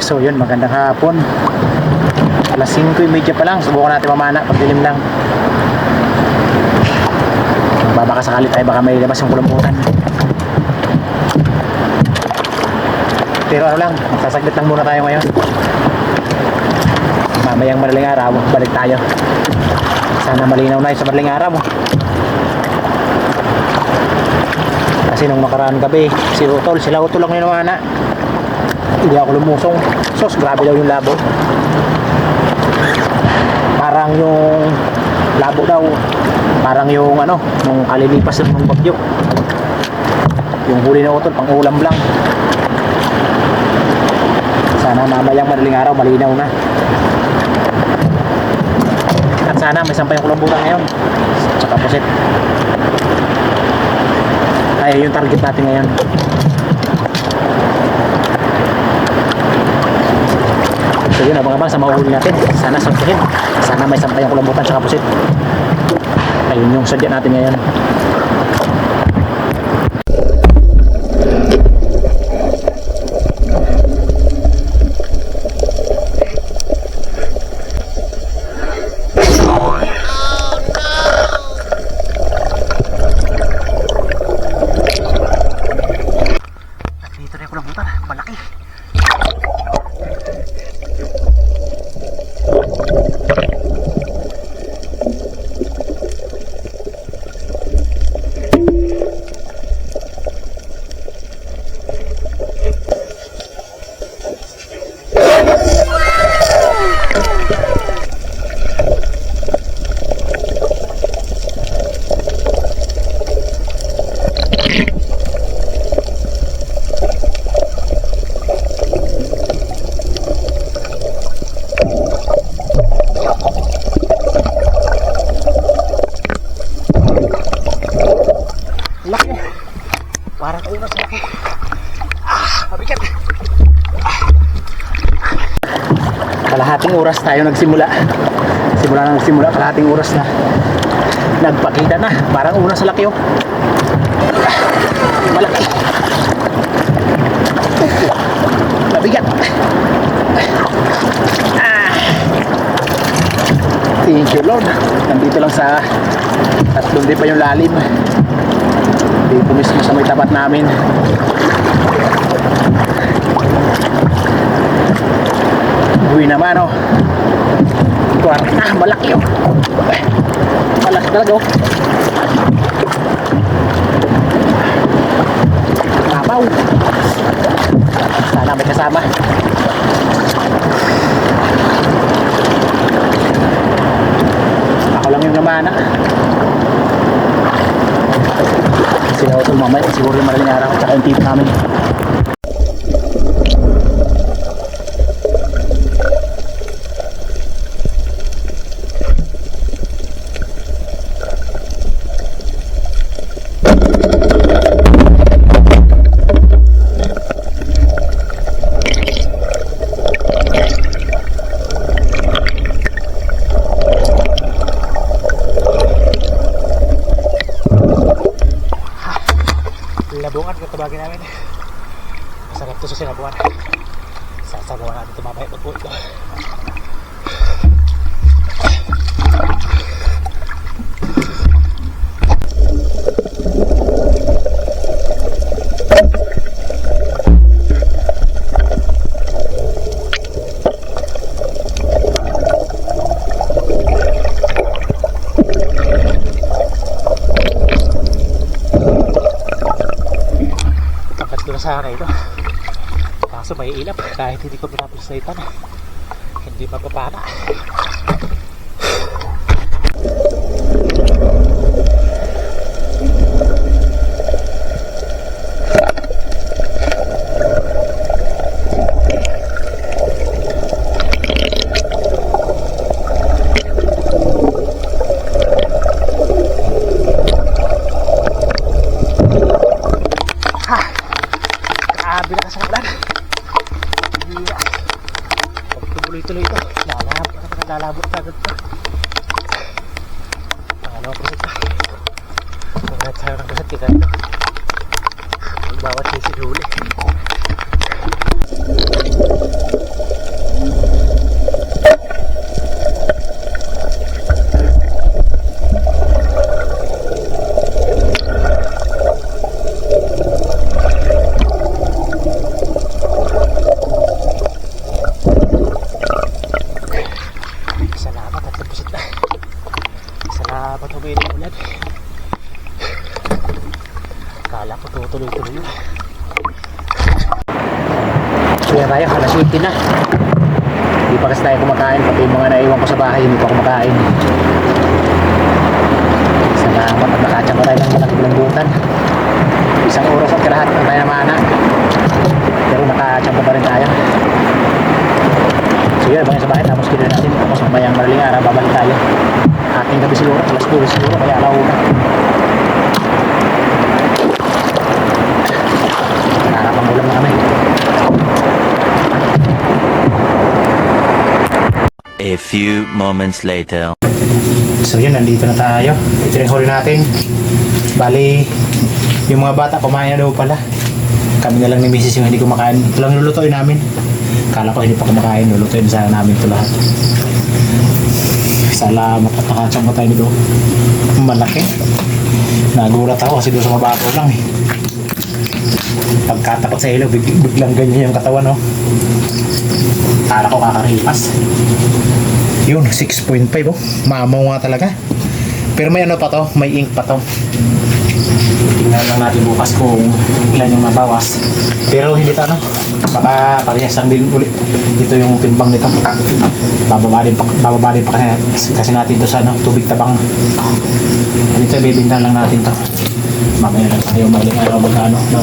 So yun, magandang hapon. Alas 5.30 pa lang. Subukan natin mamana. Pagdilim lang. Baka sakali tayo. Baka may labas yung kulambutan. Pero ano lang, sasaglit lang muna tayo ngayon. Mamayang madaling araw, balik tayo. Sana malinaw na sa madaling araw. Kasi nung nakaraan gabi, si Utol, sila Utol lang yun na. Hindi ako lumusong. Sos, grabe daw yung labo. Parang yung labo daw. Parang yung ano, nung kalilipas ng bagyo. Yung huli na Utol, pang ulam lang. Sana mamayang madaling araw, malinaw na. At sana may sampay yung kulambutan ngayon. Tsaka pusit. Ay, yung target natin ngayon. So yun, abang-abang sa mahuhuli natin. Sana sampuhin. Sana may sampay yung kulambutan tsaka pusit. Ayun yung sadya natin ngayon. Kalahating oras tayo nagsimula. Simula na nagsimula, kalahating oras na. Nagpakita na. Parang una sa laki oh. Malaki. Mabigat. Ah. Thank you Lord. Nandito lang sa tatlong di pa yung lalim. Dito mismo sa may tapat namin. Buwi naman oh. Kwarta, malaki oh. Malaki talaga oh. Mabaw. Sana may kasama. Ako lang yung namana. Sila ako mamaya, siguro yung madaling araw, tsaka yung tip namin. Tabagin namin. Masarap to sa sinabuan. Sasabawan natin ito mamaya pag sana ito. Kaso may ilap kahit hindi ko pinapasaitan. Hindi mapapana. Grabe na kasang ulan. Hira. Pag tuloy-tuloy ito, lalab, lalabot ka agad ito. Pangalawa ko ito. Maganda tayo ng kasat kita ito. Ang bawat sisig huli. Kala ko tutuloy-tuloy yun. Kaya tayo, alas 20 na. Hindi pa kasi tayo kumakain. Pati yung mga naiwan ko sa bahay, hindi pa kumakain. Salamat at nakatsa pa tayo ng malaking lambutan. Isang oras at kalahat ang tayo namana. Pero nakatsampo pa rin tayo. Sige, abang sa bahay. Tapos kilo natin. Tapos mamayang maraling araw, babalik tayo. Ating gabi siguro, alas 2 siguro, kaya alauna. Nakakapangulam na kami. A few moments later. So yun, nandito na tayo. Ito yung huli natin. Bali, yung mga bata kumain na daw pala. Kami na lang ni Mrs. yung hindi kumakain. Ito lang lulutuin namin. Kala ko hindi pa kumakain. Lulutuin sana namin ito lahat. Salamat at nakatsang pa tayo nito. Malaki. Nagulat ako kasi doon sa mababaw lang eh. Pagkatakot sa ilaw, big, biglang ganyan yung katawan, no? Kala ko kakaripas. Yun, 6.5 oh. Mamaw nga talaga. Pero may ano pa to, may ink pa to. Tingnan lang natin bukas kung ilan yung mabawas. Pero hindi to ano, baka parehas lang din ulit. Ito yung timbang nito. Bababa din pa, bababa din pa kasi, kasi natin to sa ano, tubig tabang. Dito, bibintan lang natin to. Mamaya lang tayo maling araw magkano. No?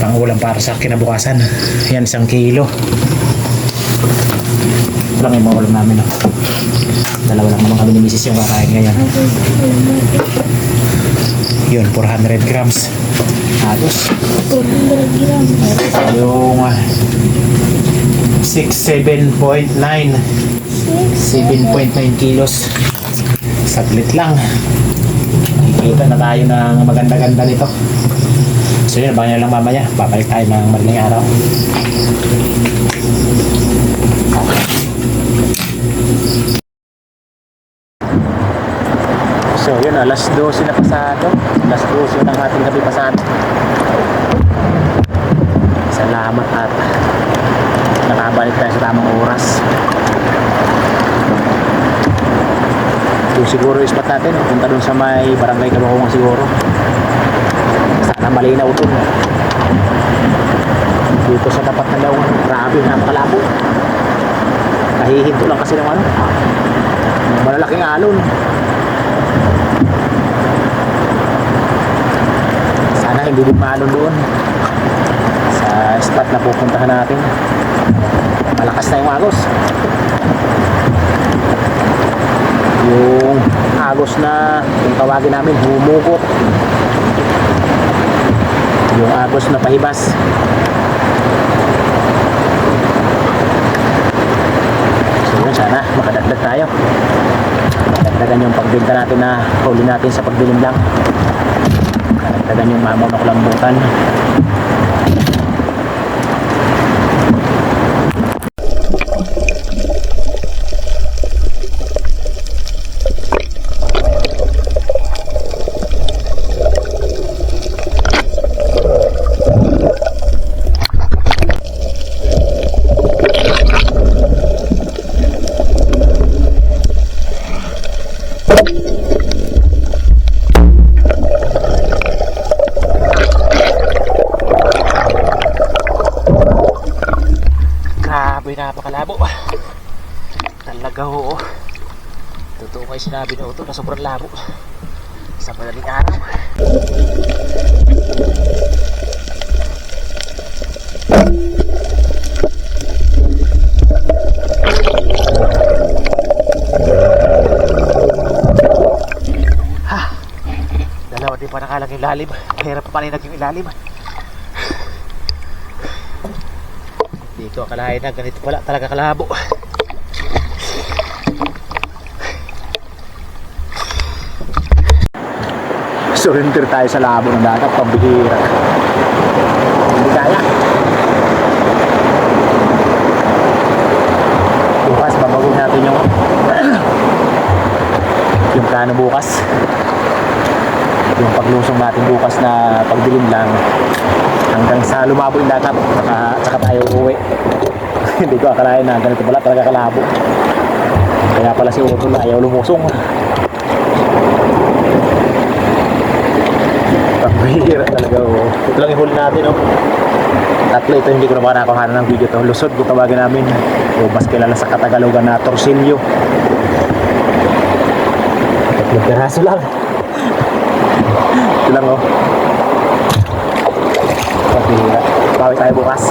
Pangulam para sa kinabukasan. Yan, isang kilo. Lang yung mga ulam namin. No? Dalawa lang naman kami ni Mrs. yung kakain ngayon. Yun, 400 grams. Halos. 200 grams. Meron tayong ah, 6, 7.9. 7.9 kilos. Saglit lang. Nakikita na tayo ng maganda-ganda nito. So yun, abangan nyo lang mamaya. Babalik tayo ng madaling araw. So yun, alas 12 na pasado. Alas 12 ng ating gabi pasado. Salamat at nakabalik tayo sa tamang oras. Yung siguro yung spot natin, punta dun sa may barangay Kabakungan siguro. Sana malinaw dun. Dito sa tapat na daungan, grabe, napakalabo. Nahihinto lang kasi ng ano, ng malalaking alon. Sana hindi din maalon doon sa spot na pupuntahan natin. Malakas na yung agos. Yung agos na yung tawagin namin humukot. Yung agos na pahibas. So yun, sana makadagdag tayo. Dagdagan yung pagbenta natin na huli natin sa pagdilim lang. Dagdagan yung mamaw na kulambutan. Grabe, napakalabo. Talaga oo. Totoo kayo sinabi na ito na sobrang labo. Sa madaling araw. Ha! Dalawa din pa nakalang ilalim. Mahirap pa pala yung ilalim. Dito akalain na ganito pala talaga kalabo. Surrender tayo sa labo ng dagat, pambihira. Hindi kaya. Bukas, babagod natin yung yung plano bukas. Yung paglusong natin bukas na pagdilim lang hanggang sa lumabo yung dagat saka, saka tayo uuwi hindi ko akalain na ganito pala talaga kalabo kaya pala si Otto na ayaw lumusong Bihira talaga, oh. Ito lang yung huli natin, oh. Tatlo, ito hindi ko na baka nakuha ng video to. Lusod ko tawagin namin. O mas kilala sa Katagalogan na Torsilyo. Tatlong piraso lang. Ito lang, oh. Pabihira. Bawi tayo bukas.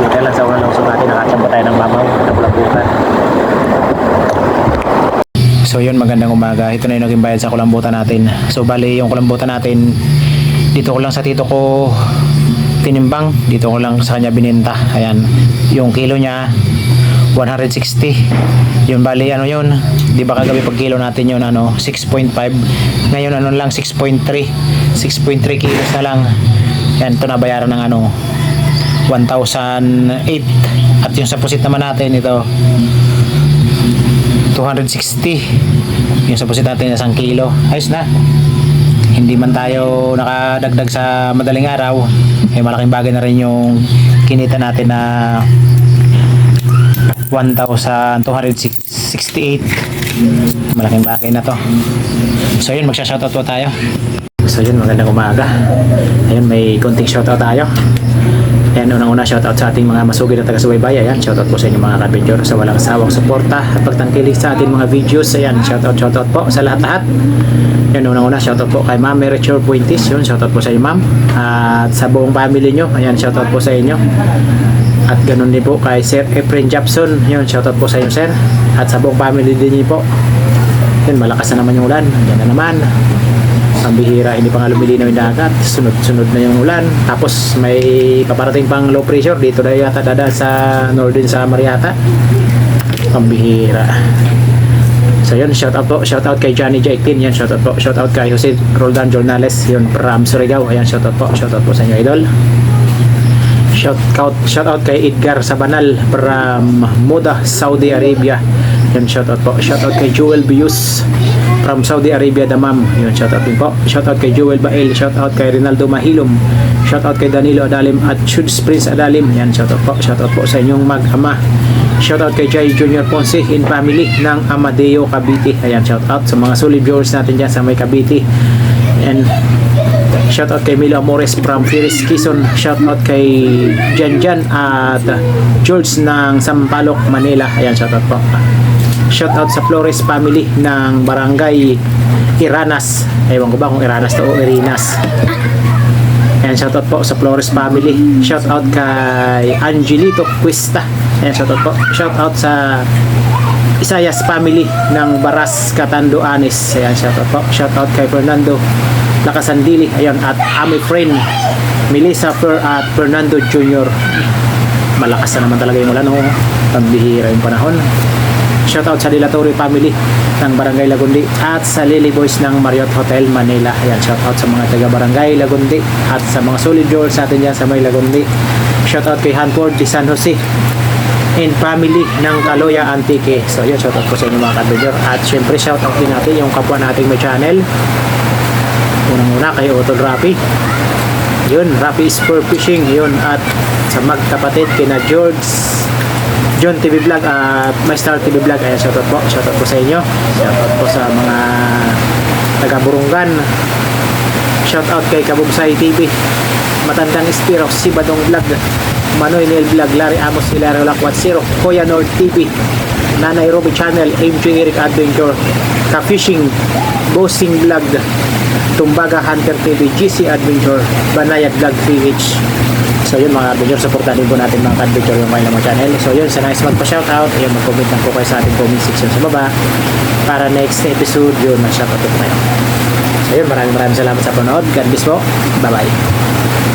Dito lang sa unang lusog natin. Nakachamba tayo ng mamaw. Nakulambutan. So yun, magandang umaga. Ito na yung naging bayad sa kulambutan natin. So bali yung kulambutan natin, dito ko lang sa tito ko tinimbang. Dito ko lang sa kanya bininta. Ayan, yung kilo niya 160. Yun bali ano yun, di ba kagabi pag kilo natin yun ano, 6.5. Ngayon ano lang 6.3. 6.3 kilos na lang. Yan, ito nabayaran ng ano, 1,008. At yung sa pusit naman natin ito, 260 yung sapusit natin isang kilo ayos na hindi man tayo nakadagdag sa madaling araw eh malaking bagay na rin yung kinita natin na 1,268 malaking bagay na to so yun magsha-shoutout po tayo so yun magandang umaga ayun may konting shoutout tayo Ayan, unang-una shoutout sa ating mga masugid na taga-subaybay. Ayan, shoutout po sa inyo mga kabidyor sa walang sawang suporta at pagtangkilik sa ating mga videos. Ayan, shoutout, shoutout po sa lahat-lahat. Ayan, unang-una shoutout po kay Ma'am Merichor Puentis. Yun, shoutout po sa inyo ma'am. At sa buong family nyo. Ayan, shoutout po sa inyo. At ganun din po kay Sir Efren Japson. Yun, shoutout po sa inyo sir. At sa buong family din niyo po. Yun, malakas na naman yung ulan. Ayan na naman. Ang bihira hindi pa nga lumilinaw yung dagat. Sunod-sunod na yung ulan. Tapos may paparating pang low pressure. Dito na yata dada sa northern sa Mariata ang bihira. So yun shout out po. Shout out kay Johnny J18 yan shout out po. Shout out kay Jose Roldan Jornales. Yun from Surigao. Ayan shout out po. Shout out po sa inyo idol shout out shout out kay Edgar Sabanal from Moda Saudi Arabia. Yan shout out po. Shout out kay Joel Bius from Saudi Arabia Damam. Yun shout out din po. Shout out kay Joel Bael. Shout out kay Rinaldo Mahilom. Shout out kay Danilo Adalim at Chuds Prince Adalim. Yan shout out po. Shout out po sa inyong mag-ama. Shout out kay Jai Junior Ponce in family ng Amadeo Cavite. Ayan shout out sa mga solid viewers natin dyan sa may Cavite. And Shout out kay Milo Amores from Firis Quezon. Shout out kay Jan Jan at George ng Sampaloc, Manila. Ayan, shout out po. Shout out sa Flores family ng Barangay Iranas. Ewan ko ba kung Iranas to o Irinas. Ayan, shout out po sa Flores family. Shout out kay Angelito Cuesta. Ayan, shout out po. Shout out sa Isayas family ng Baras Catanduanes. Ayan, shout out po. Shout out kay Fernando Lakasandili. Ayan, at Ami friend Melissa Per at Fernando Jr. Malakas na naman talaga yung ulan. Oh. Pambihira yung panahon. Shout out sa Dilatory family ng Barangay Lagundi at sa Lily Boys ng Marriott Hotel Manila. Ayan, shout out sa mga taga Barangay Lagundi at sa mga solid viewers natin dyan sa may Lagundi. Shout out kay Hanford de San Jose and family ng Kaloya Antique. So yun, shout out po sa inyo mga kabidyor. At syempre shout out din natin yung kapwa nating may channel. Unang-una kay Otol Rapi. Yun, Rapi Spur Fishing. Yun, at sa magkapatid kina George John TV Vlog at My Star TV Vlog. Ayan, shout out po. Shout out po sa inyo. Shout out po sa mga taga-Burungan. Shout out kay Kabubsay TV. Matandang Espiro, si Badong Vlog. Manoy Neil Vlog, Larry Amos, Hilario Lakwat Zero, Kuya Nord TV, Nanay Roby Channel, MJ Eric Adventure, Ka-Fishing, Bossing Vlog, Tumbaga Hunter TV, GC Adventure, Banayad Vlog PH. So yun mga adventure, supportan din po natin mga adventure yung mga channel. So yun, sa nice magpa-shoutout, ayun, mag-comment lang po kayo sa ating comment section sa baba para next episode yun, mag-shoutout po tayo. So yun, maraming maraming salamat sa panood. God bless po. Bye-bye.